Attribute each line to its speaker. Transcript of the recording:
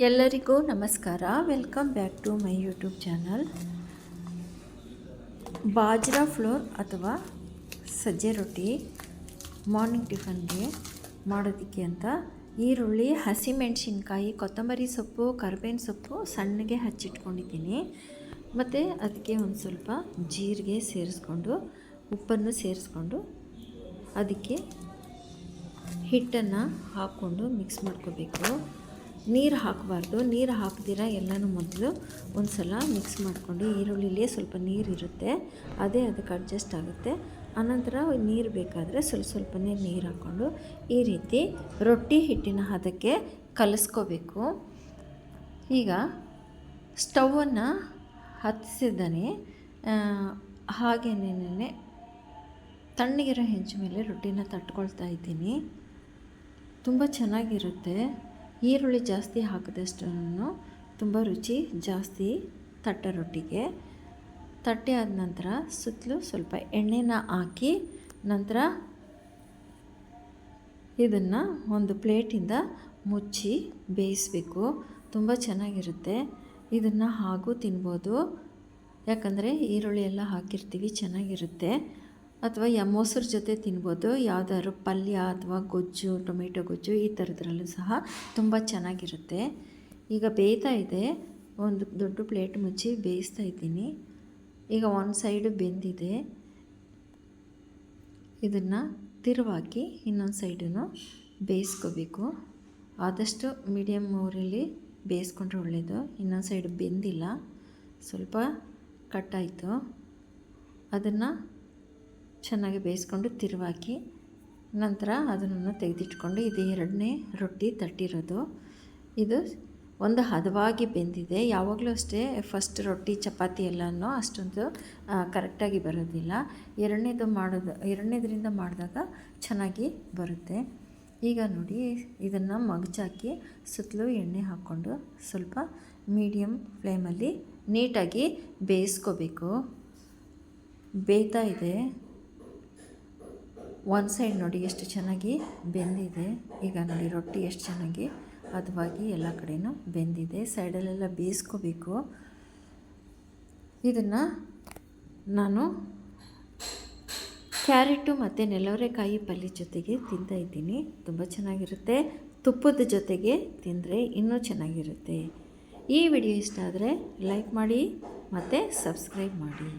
Speaker 1: ಎಲ್ಲರಿಗೂ ನಮಸ್ಕಾರ. Welcome back to my YouTube channel bajra flour ಅಥವಾ ಸಜ್ಜೆ ರೊಟ್ಟಿ ಮಾರ್ನಿಂಗ್ ಟಿಫನ್ಗೆ ಮಾಡೋದಕ್ಕೆ ಅಂತ ಈರುಳ್ಳಿ, ಹಸಿಮೆಣಸಿನ್ಕಾಯಿ, ಕೊತ್ತಂಬರಿ ಸೊಪ್ಪು, ಕರ್ಬೇವಿನ ಸೊಪ್ಪು ಸಣ್ಣಗೆ ಹಚ್ಚಿಟ್ಕೊಂಡಿದ್ದೀನಿ. ಮತ್ತು ಅದಕ್ಕೆ ಒಂದು ಸ್ವಲ್ಪ ಜೀರಿಗೆ ಸೇರಿಸ್ಕೊಂಡು, ಉಪ್ಪನ್ನು ಸೇರಿಸ್ಕೊಂಡು ಅದಕ್ಕೆ ಹಿಟ್ಟನ್ನು ಹಾಕ್ಕೊಂಡು ಮಿಕ್ಸ್ ಮಾಡ್ಕೋಬೇಕು. ನೀರು ಹಾಕಬಾರ್ದು. ನೀರು ಹಾಕ್ದಿರ ಎಲ್ಲನೂ ಮೊದಲು ಒಂದು ಸಲ ಮಿಕ್ಸ್ ಮಾಡಿಕೊಂಡು ಈರುಳ್ಳಿಲಿ ಸ್ವಲ್ಪ ನೀರು ಇರುತ್ತೆ. ಅದೇ ಅದಕ್ಕೆ ಅಡ್ಜಸ್ಟ್ ಆಗುತ್ತೆ. ಆನಂತರ ನೀರು ಬೇಕಾದರೆ ಸ್ವಲ್ಪ ಸ್ವಲ್ಪನೇ ನೀರು ಹಾಕ್ಕೊಂಡು ಈ ರೀತಿ ರೊಟ್ಟಿ ಹಿಟ್ಟಿನ ಹದಕ್ಕೆ ಕಲಿಸ್ಕೋಬೇಕು. ಈಗ ಸ್ಟವನ್ನು ಹತ್ತಿಸಿದ್ದಾನೆ ಹಾಗೇನೇನೇ ತಣ್ಣಗಿರೋ ಹೆಂಚು ಮೇಲೆ ರೊಟ್ಟಿನ ತಟ್ಕೊಳ್ತಾ ಇದ್ದೀನಿ. ತುಂಬ ಚೆನ್ನಾಗಿರುತ್ತೆ. ಈರುಳ್ಳಿ ಜಾಸ್ತಿ ಹಾಕಿದಷ್ಟು ತುಂಬ ರುಚಿ ಜಾಸ್ತಿ ತಟ್ಟೆ ರೊಟ್ಟಿಗೆ. ತಟ್ಟೆ ಆದ ನಂತರ ಸುತ್ತಲೂ ಸ್ವಲ್ಪ ಎಣ್ಣೆನ ಹಾಕಿ ನಂತರ ಇದನ್ನು ಒಂದು ಪ್ಲೇಟಿಂದ ಮುಚ್ಚಿ ಬೇಯಿಸಬೇಕು. ತುಂಬ ಚೆನ್ನಾಗಿರುತ್ತೆ. ಇದನ್ನು ಹಾಗೂ ತಿನ್ಬೋದು. ಯಾಕಂದರೆ ಈರುಳ್ಳಿ ಎಲ್ಲ ಹಾಕಿರ್ತೀವಿ, ಚೆನ್ನಾಗಿರುತ್ತೆ. ಅಥವಾ ಮೊಸರು ಜೊತೆ ತಿನ್ಬೋದು, ಯಾವುದಾದ್ರು ಪಲ್ಯ ಅಥವಾ ಗೊಜ್ಜು, ಟೊಮೆಟೊ ಗೊಜ್ಜು ಈ ಥರದ್ರಲ್ಲೂ ಸಹ ತುಂಬ ಚೆನ್ನಾಗಿರುತ್ತೆ. ಈಗ ಬೇಯ್ತಾ ಇದೆ, ಒಂದು ದೊಡ್ಡ ಪ್ಲೇಟ್ ಮುಚ್ಚಿ ಬೇಯಿಸ್ತಾ ಇದ್ದೀನಿ. ಈಗ ಒಂದು ಸೈಡು ಬೆಂದಿದೆ. ಇದನ್ನು ತಿರುವಾಕಿ ಇನ್ನೊಂದು ಸೈಡನ್ನು ಬೇಯಿಸ್ಕೋಬೇಕು. ಆದಷ್ಟು ಮೀಡಿಯಮ್ ಊರಲ್ಲಿ ಬೇಯಿಸ್ಕೊಂಡ್ರೆ ಒಳ್ಳೆಯದು ಇನ್ನೊಂದು ಸೈಡ್ ಬೆಂದಿಲ್ಲ. ಸ್ವಲ್ಪ ಕಟ್ಟಾಯಿತು ಅದನ್ನು ಚೆನ್ನಾಗಿ ಬೇಯಿಸ್ಕೊಂಡು ತಿರುವಾಕಿ ನಂತರ ಅದನ್ನು ತೆಗೆದಿಟ್ಕೊಂಡು ಇದು ಎರಡನೇ ರೊಟ್ಟಿ ತಟ್ಟಿರೋದು. ಇದು ಒಂದು ಹದವಾಗಿ ಬೆಂದಿದೆ. ಯಾವಾಗಲೂ ಅಷ್ಟೇ ಫಸ್ಟ್ ರೊಟ್ಟಿ, ಚಪಾತಿ ಎಲ್ಲನೂ ಅಷ್ಟೊಂದು ಕರೆಕ್ಟಾಗಿ ಬರೋದಿಲ್ಲ. ಎರಡನೇದು ಮಾಡೋದು, ಎರಡನೇದರಿಂದ ಮಾಡಿದಾಗ ಚೆನ್ನಾಗಿ ಬರುತ್ತೆ. ಈಗ ನೋಡಿ, ಇದನ್ನು ಮಗಚಾಕಿ ಸುತ್ತಲೂ ಎಣ್ಣೆ ಹಾಕ್ಕೊಂಡು ಸ್ವಲ್ಪ ಮೀಡಿಯಮ್ ಫ್ಲೇಮಲ್ಲಿ ನೀಟಾಗಿ ಬೇಯಿಸ್ಕೋಬೇಕು. ಬೇಯ್ತಾ ಇದೆ. ಒಂದು ಸೈಡ್ ನೋಡಿ ಎಷ್ಟು ಚೆನ್ನಾಗಿ ಬೆಂದಿದೆ. ಈಗ ನೋಡಿ ರೊಟ್ಟಿ ಎಷ್ಟು ಚೆನ್ನಾಗಿ ಹದವಾಗಿ ಎಲ್ಲ ಕಡೆಯೂ ಬೆಂದಿದೆ. ಸೈಡಲ್ಲೆಲ್ಲ ಬೇಯಿಸ್ಕೋಬೇಕು. ಇದನ್ನು ನಾನು ಕ್ಯಾರೆಟು ಮತ್ತು ನೆಲವರೆಕಾಯಿ ಪಲ್ಯ ಜೊತೆಗೆ ತಿಂತಾ ಇದ್ದೀನಿ. ತುಂಬ ಚೆನ್ನಾಗಿರುತ್ತೆ. ತುಪ್ಪದ ಜೊತೆಗೆ ತಿಂದರೆ ಇನ್ನೂ ಚೆನ್ನಾಗಿರುತ್ತೆ. ಈ ವಿಡಿಯೋ ಇಷ್ಟ ಆದರೆ ಲೈಕ್ ಮಾಡಿ ಮತ್ತು ಸಬ್ಸ್ಕ್ರೈಬ್ ಮಾಡಿ.